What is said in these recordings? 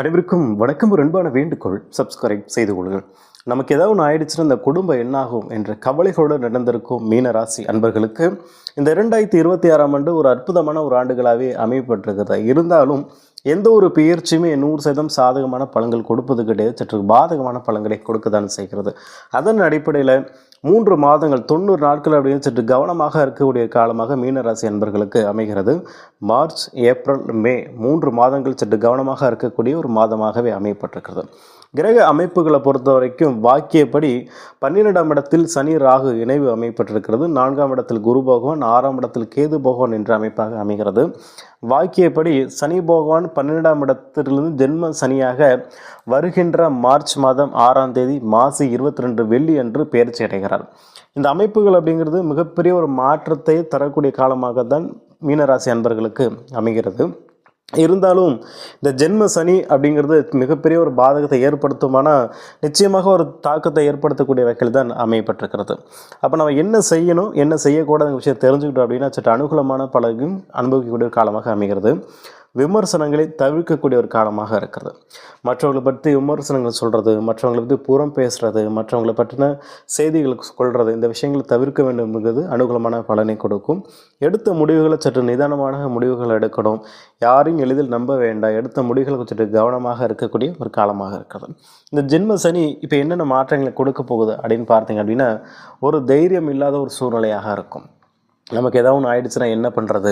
அனைவருக்கும் வணக்கம். ஒரு அன்பான வேண்டுகோள் சப்ஸ்கிரைப் செய்து கொள்ளுங்கள். நமக்கு ஏதாவது ஒன்று ஆயிடுச்சுன்னா இந்த குடும்பம் என்னாகும் என்ற கவலைகளோடு நடந்திருக்கும் மீனராசி அன்பர்களுக்கு இந்த இரண்டாயிரத்தி இருபத்தி ஆறாம் ஆண்டு ஒரு அற்புதமான ஒரு ஆண்டுகளாகவே அமையப்பட்டிருக்கிறது. இருந்தாலும் எந்த ஒரு பயிற்சியுமே நூறு சதம் சாதகமான பழங்கள் கொடுப்பது கிடையாது. சற்று பாதகமான பழங்களை கொடுக்கத்தான் செய்கிறது. அதன் அடிப்படையில் மூன்று மாதங்கள் தொண்ணூறு நாட்கள் அப்படின்னு சற்று கவனமாக இருக்கக்கூடிய காலமாக மீனராசி அன்பர்களுக்கு அமைகிறது. மார்ச் ஏப்ரல் மே மூன்று மாதங்கள் சற்று கவனமாக இருக்கக்கூடிய ஒரு மாதமாகவே அமையப்பட்டிருக்கிறது. கிரக அமைப்புகளை பொறுத்த வரைக்கும் வாக்கியப்படி பன்னிரெண்டாம் இடத்தில் சனி ராகு இணைவு அமைப்பட்டிருக்கிறது. நான்காம் இடத்தில் குரு பகவான் ஆறாம் இடத்தில் கேது பகவான் என்ற அமைப்பாக அமைகிறது. வாக்கியப்படி சனி பகவான் பன்னிரெண்டாம் இடத்திலிருந்து ஜென்ம சனியாக வருகின்ற மார்ச் மாதம் ஆறாம் தேதி மாசி இருபத்தி ரெண்டு வெள்ளி அன்று பெயர்ச்சி அடைகிறார். இந்த அமைப்புகள் அப்படிங்கிறது மிகப்பெரிய ஒரு மாற்றத்தை தரக்கூடிய காலமாக தான் மீனராசி அன்பர்களுக்கு அமைகிறது. இருந்தாலும் இந்த ஜென்ம சனி அப்படிங்கிறது மிகப்பெரிய ஒரு பாதகத்தை ஏற்படுத்துமானால் நிச்சயமாக ஒரு தாக்கத்தை ஏற்படுத்தக்கூடிய வகையில் தான் அமையப்பட்டிருக்கிறது. அப்போ நம்ம என்ன செய்யணும் என்ன செய்யக்கூடாத விஷயம் தெரிஞ்சுக்கிட்டோம் அப்படின்னா சற்று அனுகூலமான பலகும் அனுபவிக்கக்கூடிய காலமாக அமைகிறது. விமர்சனங்களை தவிர்க்கக்கூடிய ஒரு காலமாக இருக்கிறது. மற்றவங்களை பற்றி விமர்சனங்கள் சொல்கிறது மற்றவங்களை பற்றி புறம் பேசுகிறது மற்றவங்களை பற்றின செய்திகளுக்கு கொள்வது இந்த விஷயங்களை தவிர்க்க வேண்டும் என்பது அனுகூலமான பலனை கொடுக்கும். எடுத்த முடிவுகளை சற்று நிதானமான முடிவுகள் எடுக்கணும். யாரையும் எளிதில் நம்ப வேண்டாம். எடுத்த முடிவுகளை சற்று கவனமாக இருக்கக்கூடிய ஒரு காலமாக இருக்கிறது. இந்த ஜென்ம சனி இப்போ என்னென்ன மாற்றங்களை கொடுக்க போகுது அப்படின்னு பார்த்தீங்க அப்படின்னா ஒரு தைரியம் இல்லாத ஒரு சூழ்நிலையாக இருக்கும். நமக்கு ஏதாவது ஒன்று ஆயிடுச்சுன்னா என்ன பண்ணுறது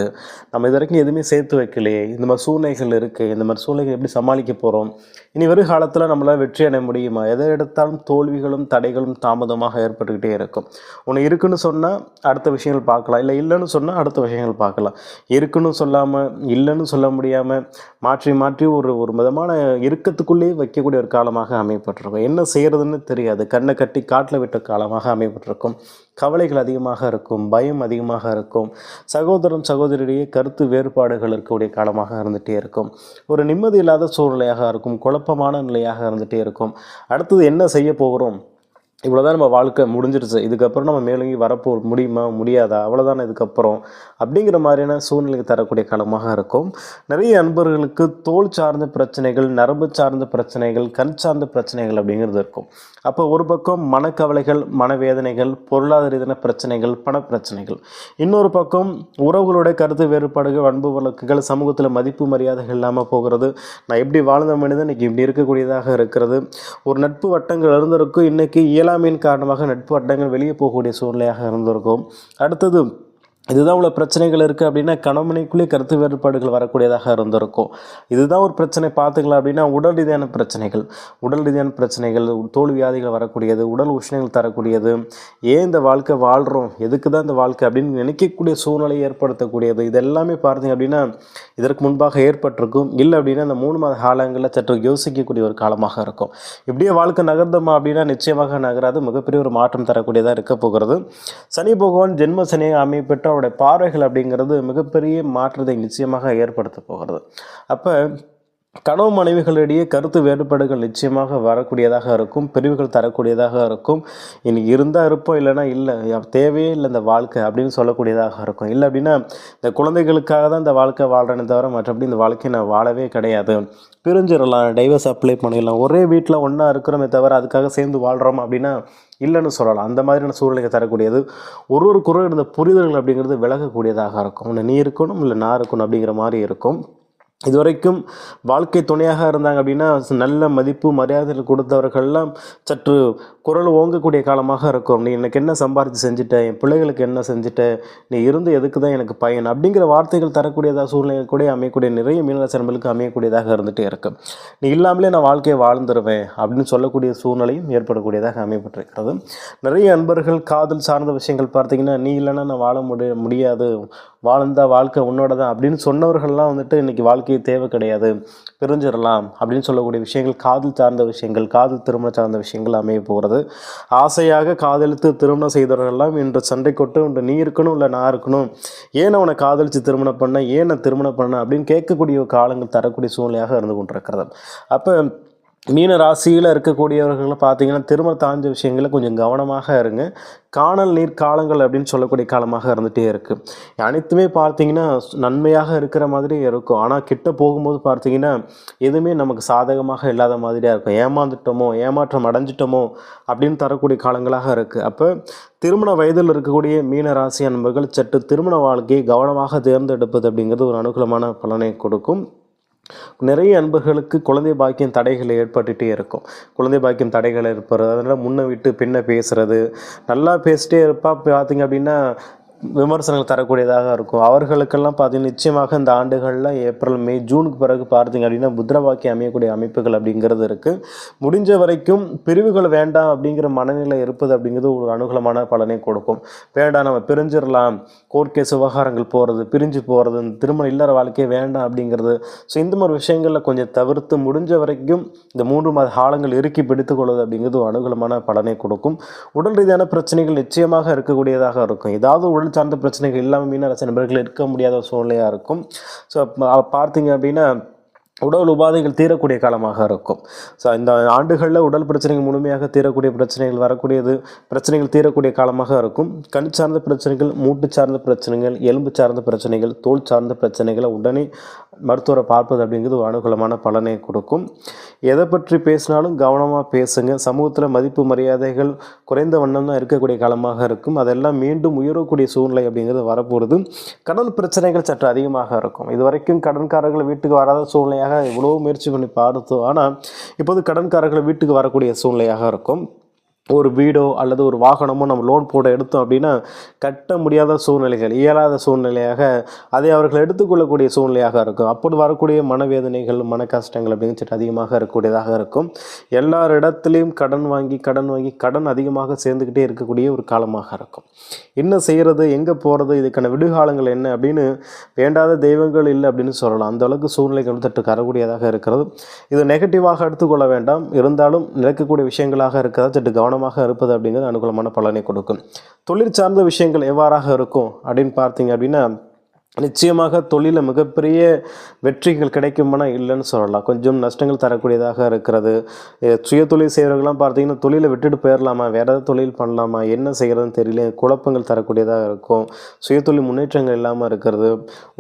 நம்ம இது வரைக்கும் எதுவுமே சேர்த்து வைக்கலையே. இந்த மாதிரி சூழ்நிலைகள் இருக்குது இந்த மாதிரி சூழ்நிலைகள் எப்படி சமாளிக்க போகிறோம் இனி வரும் காலத்தில் நம்மளால் வெற்றி அடைய முடியுமா? எதை எடுத்தாலும் தோல்விகளும் தடைகளும் தாமதமாக ஏற்பட்டுக்கிட்டே இருக்கும். ஒன்று இருக்குன்னு சொன்னால் அடுத்த விஷயங்கள் பார்க்கலாம். இல்லை இல்லைன்னு சொன்னால் அடுத்த விஷயங்கள் பார்க்கலாம். இருக்குன்னு சொல்லாமல் இல்லைன்னு சொல்ல முடியாமல் மாற்றி மாற்றி ஒரு ஒரு விதமான இறுக்கத்துக்குள்ளேயே வைக்கக்கூடிய ஒரு காலமாக அமையப்பட்டிருக்கும். என்ன செய்கிறதுன்னு தெரியாது. கண்ணை கட்டி காட்டில் விட்ட காலமாக அமைப்பட்டிருக்கும் கவலைகள் அதிகமாக இருக்கும் பயம் அதிகமாக இருக்கும் சகோதரன் சகோதரியிடையே கருத்து வேறுபாடுகள் இருக்கக்கூடிய காலமாக இருந்துகிட்டே இருக்கும். ஒரு நிம்மதி இல்லாத சூழ்நிலையாக இருக்கும் குழப்பமான நிலையாக இருந்துகிட்டே இருக்கும். அடுத்தது என்ன செய்ய போகிறோம்? இவ்வளோதான் நம்ம வாழ்க்கை முடிஞ்சிருச்சு. இதுக்கப்புறம் நம்ம மேலங்கி வரப்போ முடியுமா? முடியாதா? அவ்வளோதானே இதுக்கப்புறம். அப்படிங்கிற மாதிரியான சூழ்நிலைக்கு தரக்கூடிய காலமாக இருக்கும். நிறைய அன்பர்களுக்கு தோல் சார்ந்த பிரச்சனைகள் நரம்பு சார்ந்த பிரச்சனைகள் கண் சார்ந்த பிரச்சனைகள் அப்படிங்கிறது இருக்கும். அப்போ ஒரு பக்கம் மனக்கவலைகள் மனவேதனைகள் பொருளாதார ரீதியான பிரச்சனைகள் பணப்பிரச்சனைகள். இன்னொரு பக்கம் உறவுகளுடைய கருத்து வேறுபாடுகள் அன்பு வழக்குகள் சமூகத்தில் மதிப்பு மரியாதைகள் இல்லாமல் போகிறது. நான் எப்படி வாழ்ந்த மனிதன் இன்றைக்கி இப்படி இருக்கக்கூடியதாக இருக்கிறது. ஒரு நட்பு வட்டங்கள் இருந்திருக்கும். இன்றைக்கி இன்னைக்கு இயலாமையின் காரணமாக நட்பு அட்டங்கள் வெளியே போகக்கூடிய சூழ்நிலையாக இருந்திருக்கும். அடுத்தது இதுதான் உள்ள பிரச்சனைகள் இருக்குது அப்படின்னா கணவனைக்குள்ளே கருத்து வேறுபாடுகள் வரக்கூடியதாக இருந்திருக்கும். இதுதான் ஒரு பிரச்சனை பார்த்துக்கலாம் அப்படின்னா உடல் ரீதியான பிரச்சனைகள். உடல் ரீதியான பிரச்சனைகள் தோல் வியாதிகள் வரக்கூடியது உடல் உஷ்ணங்கள் தரக்கூடியது. ஏன் இந்த வாழ்க்கை வாழ்கிறோம் எதுக்கு தான் இந்த வாழ்க்கை அப்படின்னு நினைக்கக்கூடிய சூழ்நிலை ஏற்படுத்தக்கூடியது. இது எல்லாமே பார்த்தீங்க அப்படின்னா இதற்கு முன்பாக ஏற்பட்டிருக்கும். இல்லை அப்படின்னா இந்த மூணு மாத காலங்களில் சற்று யோசிக்கக்கூடிய ஒரு காலமாக இருக்கும். இப்படியே வாழ்க்கை நகர்ந்தோமா அப்படின்னா நிச்சயமாக நகராது. மிகப்பெரிய ஒரு மாற்றம் தரக்கூடியதாக இருக்க போகிறது. சனி பகவான் ஜென்ம சனியை அமைப்பெற்று அவருடைய பார்வைகள் அப்படிங்கிறது மிகப்பெரிய மாற்றத்தை நிச்சயமாக ஏற்படுத்த போகிறது. அப்போ கனவு மனைவிகளிடையே கருத்து வேறுபாடுகள் நிச்சயமாக வரக்கூடியதாக இருக்கும் பிரிவுகள் தரக்கூடியதாக இருக்கும். இன்னைக்கு இருந்தால் இருப்போம் இல்லைன்னா இல்லை. தேவையே இல்லை இந்த வாழ்க்கை அப்படின்னு சொல்லக்கூடியதாக இருக்கும். இல்லை அப்படின்னா இந்த குழந்தைகளுக்காக தான் இந்த வாழ்க்கை வாழ்கிறேனே தவிர மற்றபடி இந்த வாழ்க்கையை நான் வாழவே கிடையாது. பிரிஞ்சிடலாம் டைவர்ஸ் அப்ளை பண்ணிடலாம். ஒரே வீட்டில் ஒன்றா இருக்கிறோமே தவிர அதுக்காக சேர்ந்து வாழ்கிறோம் அப்படின்னா இல்லைன்னு சொல்லலாம். அந்த மாதிரியான சூழ்நிலை தரக்கூடியது. ஒரு ஒரு குரல் இருந்த புரிதல்கள் அப்படிங்கிறது விலகக்கூடியதாக இருக்கும். ஒன்று நீ இருக்கணும் இல்லை நான் இருக்கணும் அப்படிங்கிற மாதிரி இருக்கும். இதுவரைக்கும் வாழ்க்கை துணையாக இருந்தாங்க அப்படின்னா நல்ல மதிப்பு மரியாதைகள் கொடுத்தவர்கள்லாம் சற்று குரல் ஓங்கக்கூடிய காலமாக இருக்கும். நீ எனக்கு என்ன சம்பாரித்து செஞ்சுட்ட? என் பிள்ளைகளுக்கு என்ன செஞ்சுட்ட? நீ இருந்து எதுக்கு தான் எனக்கு பயன்? அப்படிங்கிற வார்த்தைகள் தரக்கூடியதாக சூழ்நிலை கூட அமையக்கூடிய நிறைய மீனராசிரமர்களுக்கு அமையக்கூடியதாக இருந்துகிட்டே இருக்கும் நீ இல்லாமலே நான் வாழ்க்கையை வாழ்ந்துருவேன் அப்படின்னு சொல்லக்கூடிய சூழ்நிலையும் ஏற்படக்கூடியதாக அமைப்பட்டிருக்கிறது நிறைய அன்பர்கள் காதல் சார்ந்த விஷயங்கள் பார்த்தீங்கன்னா நீ இல்லைன்னா நான் வாழ முடிய முடியாது. வாழ்ந்தால் வாழ்க்கை உன்னோட தான் அப்படின்னு சொன்னவர்கள்லாம் வந்துட்டு வாழ்க்கை வாழ்க்கையை தேவை கிடையாது. பிரிஞ்சிடலாம் அப்படின்னு சொல்லக்கூடிய விஷயங்கள் காதல் சார்ந்த விஷயங்கள் காதல் திருமணம் சார்ந்த விஷயங்கள் அமைய போகிறது ஆசையாக காதலித்து திருமணம் செய்தவர்கள்லாம் இன்று சண்டை கொட்டு இன்று நீ இருக்கணும் இல்லை நான் இருக்கணும். ஏன் அவனை காதலித்து திருமணம் பண்ண ஏன் நான் திருமணம் பண்ண அப்படின்னு கேட்கக்கூடிய காலங்கள் தரக்கூடிய சூழ்நிலையாக இருந்து கொண்டிருக்கிறது. அப்போ மீன ராசியில் இருக்கக்கூடியவர்கள் பார்த்தீங்கன்னா திருமண தாழ்ந்த விஷயங்களில் கொஞ்சம் கவனமாக இருங்க. காணல் நீர் காலங்கள் அப்படின்னு சொல்லக்கூடிய காலமாக இருந்துகிட்டே இருக்குது அனைத்துமே பார்த்தீங்கன்னா நன்மையாக இருக்கிற மாதிரி இருக்கும். ஆனால் கிட்ட போகும்போது பார்த்தீங்கன்னா எதுவுமே நமக்கு சாதகமாக இல்லாத மாதிரியாக இருக்கும். ஏமாந்துட்டோமோ ஏமாற்றம் அடைஞ்சிட்டோமோ அப்படின்னு தரக்கூடிய காலங்களாக இருக்குது அப்போ திருமண வயதில் இருக்கக்கூடிய மீன ராசி அன்பர்கள் சற்று திருமண வாழ்க்கையை கவனமாக தேர்ந்தெடுப்பது அப்படிங்கிறது ஒரு அனுகூலமான பலனை கொடுக்கும். நிறைய அன்பர்களுக்கு குழந்தை பாக்கியம் தடைகள் ஏற்பட்டுகிட்டே இருக்கும். குழந்தை பாக்கியம் தடைகள் ஏற்படுறது அதனால் முன்ன விட்டு பின்ன பேசுறது நல்லா பேசிட்டே இருப்பா பார்த்தீங்க அப்படின்னா விமர்சனங்கள் தரக்கூடியதாக இருக்கும். அவர்களுக்கெல்லாம் பார்த்தீங்கன்னா நிச்சயமாக இந்த ஆண்டுகளில் ஏப்ரல் மே ஜூனுக்கு பிறகு பார்த்தீங்க அப்படின்னா புத்திரவாக்கி அமையக்கூடிய அமைப்புகள் அப்படிங்கிறது இருக்குது முடிஞ்ச வரைக்கும் பிரிவுகள் வேண்டாம் அப்படிங்கிற மனநிலை இருப்பது அப்படிங்கிறது ஒரு அனுகூலமான பலனை கொடுக்கும். வேண்டாம் நம்ம பிரிஞ்சிடலாம் கோர்ட் கேஸ் விவகாரங்கள் போகிறது பிரிஞ்சு போகிறது இந்த திருமண இல்லற வாழ்க்கையே வேண்டாம் அப்படிங்கிறது. ஸோ இந்த மாதிரி விஷயங்களில் கொஞ்சம் தவிர்த்து முடிஞ்ச வரைக்கும் இந்த மூன்று மாத காலங்கள் இறுக்கி பிடித்துக் கொள்வது அப்படிங்கிறது ஒரு அனுகூலமான பலனை கொடுக்கும். உடல் ரீதியான பிரச்சனைகள் நிச்சயமாக இருக்கக்கூடியதாக இருக்கும். ஏதாவது உடல் சார்ந்த பிரச்சனைகள் இல்லாமல் மீனராசி நபர்கள் இருக்க முடியாத ஒரு சூழ்நிலையாக இருக்கும். ஸோ பார்த்தீங்க அப்படின்னா உடல் உபாதைகள் தீரக்கூடிய காலமாக இருக்கும். ஸோ இந்த ஆண்டுகளில் உடல் பிரச்சனைகள் முழுமையாக தீரக்கூடிய பிரச்சனைகள் வரக்கூடியது பிரச்சனைகள் தீரக்கூடிய காலமாக இருக்கும். கண் சார்ந்த பிரச்சனைகள் மூட்டு சார்ந்த பிரச்சனைகள் எலும்பு சார்ந்த பிரச்சனைகள் தோல் சார்ந்த பிரச்சனைகளை உடனே மருத்துவரை பார்ப்பது அப்படிங்கிறது ஒரு அனுகூலமான பலனை கொடுக்கும். எதை பற்றி பேசினாலும் கவனமாக பேசுங்க. சமூகத்தில் மதிப்பு மரியாதைகள் குறைந்த வண்ணம் தான் இருக்கக்கூடிய காலமாக இருக்கும். அதெல்லாம் மீண்டும் உயரக்கூடிய சூழ்நிலை அப்படிங்கிறது வரப்போகிறது கடன் பிரச்சனைகள் சற்று அதிகமாக இருக்கும். இது வரைக்கும் கடன்காரர்கள் வீட்டுக்கு வராத சூழ்நிலையாக இவ்வளோ முயற்சி பண்ணி பார்த்தோம். ஆனால் இப்போது கடன்காரர்கள் வீட்டுக்கு வரக்கூடிய சூழ்நிலையாக இருக்கும். ஒரு வீடோ அல்லது ஒரு வாகனமோ நம்ம லோன் போட எடுத்தோம் அப்படின்னா கட்ட முடியாத சூழ்நிலைகள் இயலாத சூழ்நிலையாக அதை அவர்கள் எடுத்துக்கொள்ளக்கூடிய சூழ்நிலையாக இருக்கும். அப்படி வரக்கூடிய மனவேதனைகள் மன கஷ்டங்கள் அப்படின்னு சொல்லிட்டு அதிகமாக இருக்கக்கூடியதாக இருக்கும். எல்லார் இடத்துலையும் கடன் வாங்கி கடன் வாங்கி கடன் அதிகமாக சேர்ந்துக்கிட்டே இருக்கக்கூடிய ஒரு காலமாக இருக்கும். என்ன செய்கிறது எங்கே போகிறது இதுக்கான விடுகாலங்கள் என்ன அப்படின்னு வேண்டாத தெய்வங்கள் இல்லை அப்படின்னு சொல்லலாம். அந்த அளவுக்கு சூழ்நிலைகள் தட்டு கரக்கூடியதாக இருக்கிறது. இது நெகட்டிவாக எடுத்துக்கொள்ள வேண்டாம். இருந்தாலும் நடக்கக்கூடிய விஷயங்களாக இருக்கிறதா சற்று கவனமாக இருப்பது அப்படிங்கிறது அனுகூலமான பலனை கொடுக்கும். தொழிற்சார்ந்த விஷயங்கள் எவ்வாறாக இருக்கும் அப்படின்னு பார்த்தீங்க அப்படின்னா நிச்சயமாக தொழிலில் மிகப்பெரிய வெற்றிகள் கிடைக்குமானா இல்லைன்னு சொல்லலாம். கொஞ்சம் நஷ்டங்கள் தரக்கூடியதாக இருக்கிறது. சுய தொழில் செய்கிறவங்களாம் பார்த்தீங்கன்னா தொழிலை விட்டுட்டு போயிடலாமா வேறு ஏதாவது தொழில் பண்ணலாமா? என்ன செய்கிறதுன்னு தெரியல. குழப்பங்கள் தரக்கூடியதாக இருக்கும். சுய தொழில் முன்னேற்றங்கள் இல்லாமல் இருக்கிறது.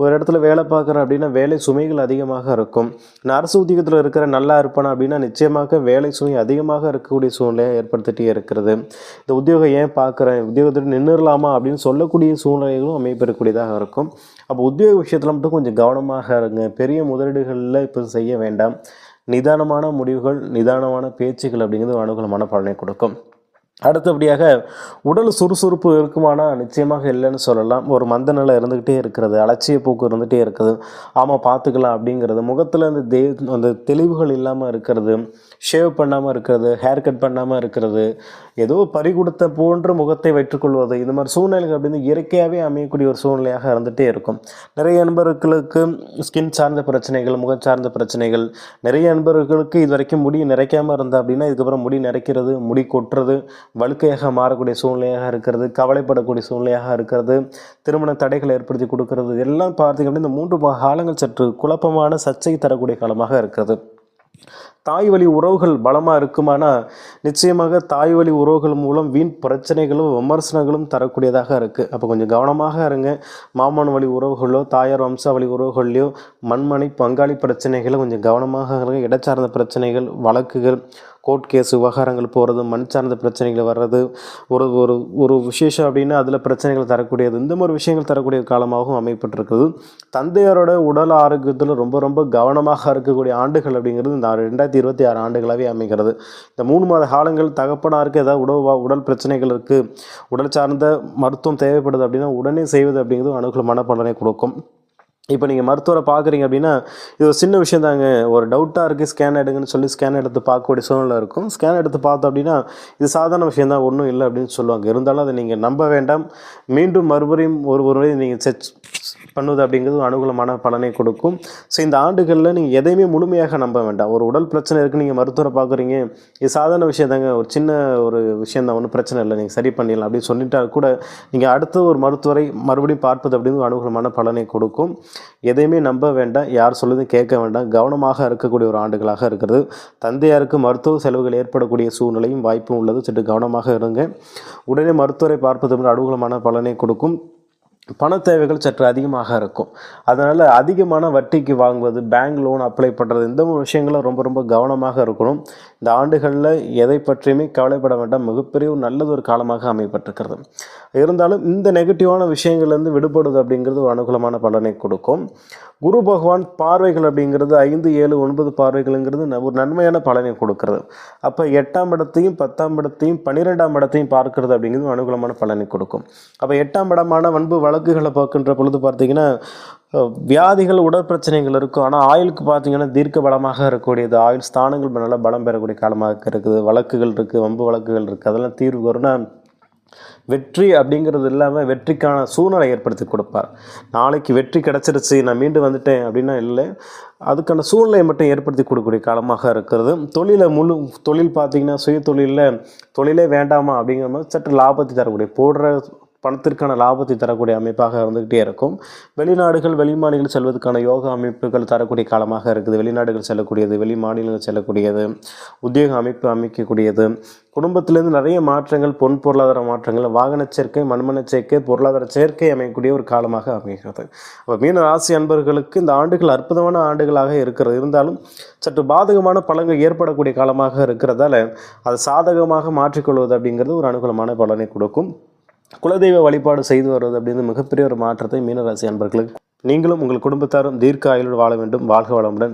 ஒரு இடத்துல வேலை பார்க்குறேன் அப்படின்னா வேலை சுமைகள் அதிகமாக இருக்கும். நான் அரசு உத்தியோகத்தில் இருக்கிற நல்லா இருப்பேனா அப்படின்னா நிச்சயமாக வேலை சுமை அதிகமாக இருக்கக்கூடிய சூழ்நிலையை ஏற்படுத்திகிட்டே இருக்கிறது. இந்த உத்தியோகம் ஏன் பார்க்குறேன்? உத்தியோகத்தில் நின்றுடலாமா அப்படின்னு சொல்லக்கூடிய சூழ்நிலைகளும் அமைப்பெறக்கூடியதாக இருக்கும். அப்போ உத்தியோக விஷயத்தில் மட்டும் கொஞ்சம் கவனமாக இருங்க. பெரிய முதலீடுகளில் இப்போ செய்ய வேண்டாம். நிதானமான முடிவுகள் நிதானமான பேச்சுகள் அப்படிங்கிறது அனுகூலமான பலனை கொடுக்கும். அடுத்தபடியாக உடல் சுறுசுறுப்பு இருக்குமானா? நிச்சயமாக இல்லைன்னு சொல்லலாம். ஒரு மந்த நிலை இருந்துக்கிட்டே இருக்கிறது. அலட்சிய போக்கு இருந்துகிட்டே இருக்குது. ஆமாம் பார்த்துக்கலாம் அப்படிங்கிறது. முகத்தில் அந்த தே அந்த தெளிவுகள் இல்லாமல் இருக்கிறது. ஷேவ் பண்ணாமல் இருக்கிறது ஹேர் கட் பண்ணாமல் இருக்கிறது ஏதோ பறிகொடுத்த போன்று போன்ற முகத்தை வைற்றுக்கொள்வது இந்த மாதிரி சூழ்நிலைகள் அப்படின்னு இயற்கையாகவே அமையக்கூடிய ஒரு சூழ்நிலையாக இருந்துகிட்டே இருக்கும். நிறைய நண்பர்களுக்கு ஸ்கின் சார்ந்த பிரச்சனைகள் முகம் சார்ந்த பிரச்சனைகள் நிறைய நண்பர்களுக்கு இது வரைக்கும் முடி நிறைக்காமல் இருந்தால் அப்படின்னா இதுக்கப்புறம் முடி நிறைக்கிறது முடி கொட்டுறது வழுக்கையாக மாறக்கூடிய சூழ்நிலையாக இருக்கிறது கவலைப்படக்கூடிய சூழ்நிலையாக இருக்கிறது திருமண தடைகளை ஏற்படுத்தி கொடுக்கறது எல்லாம் பார்த்தீங்க அப்படின்னா இந்த மூன்று காலங்கள் சற்று குழப்பமான சர்ச்சை தரக்கூடிய காலமாக இருக்கிறது. தாய் வழி உறவுகள் பலமாக இருக்குமானா நிச்சயமாக தாய் வழி உறவுகள் மூலம் வீண் பிரச்சனைகளும் விமர்சனங்களும் தரக்கூடியதாக இருக்குது அப்போ கொஞ்சம் கவனமாக இருங்க. மாமன் வழி உறவுகளோ தாயார் வம்ச வழி உறவுகள்லையோ மண்மனை பங்காளி பிரச்சனைகளை கொஞ்சம் கவனமாக இருங்க. இடச்சார்ந்த பிரச்சனைகள் வழக்குகள் கோர்ட் கேஸ் விவகாரங்கள் போகிறது மண் சார்ந்த பிரச்சனைகள் வர்றது ஒரு ஒரு ஒரு விசேஷம் அப்படின்னா அதில் பிரச்சனைகள் தரக்கூடியது. இந்த மாதிரி விஷயங்கள் தரக்கூடிய காலமாகவும் அமைப்பட்டிருக்குது தந்தையாரோட உடல் ஆரோக்கியத்தில் ரொம்ப ரொம்ப கவனமாக இருக்கக்கூடிய ஆண்டுகள் அப்படிங்கிறது இந்த ரெண்டாயிரத்தி இருபத்தி ஆறு ஆண்டுகளாகவே அமைகிறது. இந்த மூணு மாத காலங்கள் தகப்பனாருக்கு ஏதாவது உடல் உடல் பிரச்சனைகள் இருக்குது உடல் சார்ந்த மருத்துவம் தேவைப்படுது அப்படின்னா உடனே செய்வது அப்படிங்கிறது அனுகூலமான பலனை கொடுக்கும். இப்போ நீங்கள் மருத்துவரை பார்க்குறீங்க அப்படின்னா இது ஒரு சின்ன விஷயம் தாங்க. ஒரு டவுட்டாக இருக்குது ஸ்கேன் எடுங்கன்னு சொல்லி ஸ்கேன் எடுத்து பார்க்கக்கூடிய சூழ்நிலை இருக்கும். ஸ்கேன் எடுத்து பார்த்தோம் அப்படின்னா இது சாதாரண விஷயம் தான் ஒன்றும் இல்லை அப்படின்னு சொல்லுவாங்க. இருந்தாலும் அதை நீங்கள் நம்ப வேண்டாம். மீண்டும் மறுபடியும் ஒரு ஒரு முறை நீங்கள் செக் பண்ணுவது அப்படிங்கிறது அனுகூலமான பலனை கொடுக்கும். ஸோ இந்த ஆண்டுகளில் நீங்கள் எதையுமே முழுமையாக நம்ப வேண்டாம். ஒரு உடல் பிரச்சனை இருக்குது நீங்கள் மருத்துவரை பார்க்குறீங்க. இது சாதாரண விஷயம் தாங்க. ஒரு சின்ன ஒரு விஷயம் தான் ஒன்றும் பிரச்சனை இல்லை. நீங்கள் சரி பண்ணிடலாம் அப்படின்னு சொல்லிட்டால் கூட நீங்கள் அடுத்த ஒரு மருத்துவரை மறுபடியும் பார்ப்பது அப்படிங்கிறது அனுகூலமான பலனை கொடுக்கும். எதையுமே நம்ப வேண்டாம் யார் சொல்லுதும் கேட்க வேண்டாம். கவனமாக இருக்கக்கூடிய ஒரு ஆண்டுகளாக இருக்கிறது. தந்தையாருக்கு மருத்துவ செலவுகள் ஏற்படக்கூடிய சூழ்நிலையும் வாய்ப்பும் உள்ளது. சற்று கவனமாக இருங்க. உடனே மருத்துவரை பார்ப்பது அனுகூலமான பலனை கொடுக்கும். பண தேவைகள் சற்று அதிகமாக இருக்கும். அதனால் அதிகமான வட்டிக்கு வாங்குவது பேங்க் லோன் அப்ளை பண்ணுறது இந்த விஷயங்களும் ரொம்ப ரொம்ப கவனமாக இருக்கணும். இந்த ஆண்டுகளில் எதை பற்றியுமே கவலைப்பட வேண்டாம். மிகப்பெரிய ஒரு நல்லது ஒரு காலமாக அமைப்பட்டிருக்கிறது இருந்தாலும் இந்த நெகட்டிவான விஷயங்கள்லேருந்து விடுபடுவது அப்படிங்கிறது ஒரு அனுகூலமான பலனை கொடுக்கும். குரு பகவான் பார்வைகள் அப்படிங்கிறது ஐந்து ஏழு ஒன்பது பார்வைகள்ங்கிறது ஒரு நன்மையான பலனை கொடுக்கறது. அப்போ எட்டாம் இடத்தையும் பத்தாம் இடத்தையும் பன்னிரெண்டாம் இடத்தையும் பார்க்கறது அப்படிங்கிறது அனுகூலமான பலனை கொடுக்கும். அப்போ எட்டாம் இடமான வன்பு வழக்குகளை பார்க்கின்ற பொழுது பார்த்தீங்கன்னா வியாதிகள் வியாதிகள் உடற்பிரச்சனைகள் இருக்கும். ஆனால் ஆயுளுக்கு பார்த்தீங்கன்னா தீர்க்க பலமாக இருக்கக்கூடியது. ஆயுள் ஸ்தானங்கள் நல்லா பலம் பெறக்கூடிய காலமாக இருக்குது. வழக்குகள் இருக்குது வம்பு வழக்குகள் இருக்குது அதெல்லாம் தீர்வு வரும்னா வெற்றி அப்படிங்கிறது இல்லாமல் வெற்றிக்கான சூழ்நிலை ஏற்படுத்தி கொடுப்பார். நாளைக்கு வெற்றி கிடச்சிருச்சு நான் மீண்டு வந்துட்டேன் அப்படின்னா இல்லை அதுக்கான சூழ்நிலையை மட்டும் ஏற்படுத்தி கொடுக்கக்கூடிய காலமாக இருக்கிறது. தொழிலை முழு தொழில் பார்த்தீங்கன்னா சுய தொழிலில் தொழிலே வேண்டாமா அப்படிங்கிற மாதிரி சற்று லாபத்தை தரக்கூடிய போடுற பணத்திற்கான லாபத்தை தரக்கூடிய அமைப்பாக இருந்துக்கிட்டே இருக்கும். வெளிநாடுகள் வெளி மாநிலங்கள் செல்வதற்கான யோகா அமைப்புகள் தரக்கூடிய காலமாக இருக்குது. வெளிநாடுகள் செல்லக்கூடியது வெளி மாநிலங்கள் செல்லக்கூடியது உத்தியோக அமைப்பு அமைக்கக்கூடியது. குடும்பத்திலேருந்து நிறைய மாற்றங்கள் பொன் பொருளாதார மாற்றங்கள் வாகன சேர்க்கை மண்மன சேர்க்கை பொருளாதார சேர்க்கை அமையக்கூடிய ஒரு காலமாக அமைகிறது. அப்போ மீன ராசி அன்பர்களுக்கு இந்த ஆண்டுகள் அற்புதமான ஆண்டுகளாக இருக்கிறது. இருந்தாலும் சற்று பாதகமான பலன்கள் ஏற்படக்கூடிய காலமாக இருக்கிறதால அதை சாதகமாக மாற்றிக்கொள்வது அப்படிங்கிறது ஒரு அனுகூலமான பலனை கொடுக்கும். குலதெய்வ வழிபாடு செய்து வருவது அப்படிங்கிறது மிகப்பெரிய ஒரு மாற்றத்தை மீனராசி அன்பர்களுக்கு நீங்களும் உங்கள் குடும்பத்தாரும் தீர்க்க ஆயுளோடு வாழ வேண்டும். வாழ்க வளமுடன்.